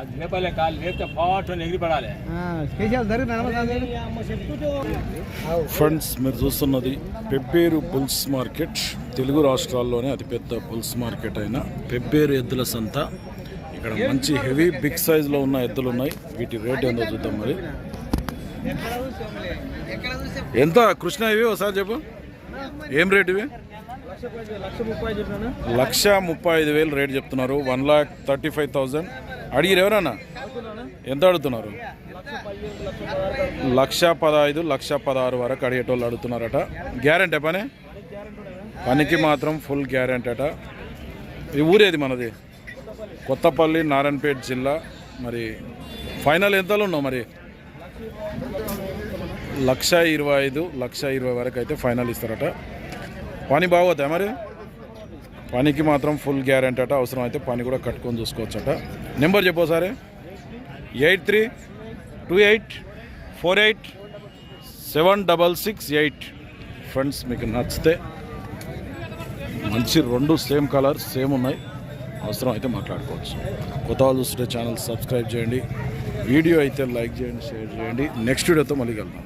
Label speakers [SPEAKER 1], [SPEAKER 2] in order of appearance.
[SPEAKER 1] అది లేపలే కాలు లేపితే పాటు ఎగిరి పడాలి
[SPEAKER 2] స్పెషల్ జరిగింది
[SPEAKER 3] ఫ్రెండ్స్ మీరు చూస్తున్నది పెబ్బేరు బుల్స్ మార్కెట్ తెలుగు రాష్ట్రాల్లోనే అతిపెద్ద బుల్స్ మార్కెట్ అయిన పెబ్బేరు ఎద్దుల సంత. ఇక్కడ మంచి హెవీ బిగ్ సైజులో ఉన్న ఎద్దులు ఉన్నాయి. వీటి రేట్ ఏందో చూద్దాం మరి. ఎంత? కృష్ణ ఇవి ఒకసారి చెప్పు. ఏం రేట్ ఇవి? లక్ష ముప్పై ఐదు వేలు రేట్ చెప్తున్నారు. One lakh thirty five thousand. అడిగిరు ఎవరన్నా? ఎంత అడుగుతున్నారు? లక్ష పదహైదు లక్ష పదహారు వరకు అడిగేటోళ్ళు అడుగుతున్నారట. గ్యారెంటీ పని? పనికి మాత్రం ఫుల్ గ్యారెంటీ అట. ఈ ఊరేది మనది? కొత్తపల్లి నారాయణపేట జిల్లా. మరి ఫైనల్ ఎంతలో ఉన్నావు మరి? లక్ష ఇరవై ఐదు లక్ష ఇరవై వరకు అయితే ఫైనల్ ఇస్తారట. పని బాగోతా మరి? పనికి మాత్రం ఫుల్ గ్యారెంటీ అట అవసరం అయితే పని కూడా కట్టుకొని చూసుకోవచ్చట. నెంబర్ చెప్పో సరే eight three two eight four eight seven double six eight. Friends మీకు నచ్చితే మంచి రెండు సేమ్ కలర్ సేమ్ ఉన్నాయి. అవసరం అయితే మాట్లాడుకోవచ్చు. కొత్త వాళ్ళు చూస్తుంటే ఛానల్ సబ్స్క్రైబ్ చేయండి. వీడియో అయితే లైక్ చేయండి షేర్ చేయండి. నెక్స్ట్ వీడియోతో మళ్ళీ కలుద్దాం.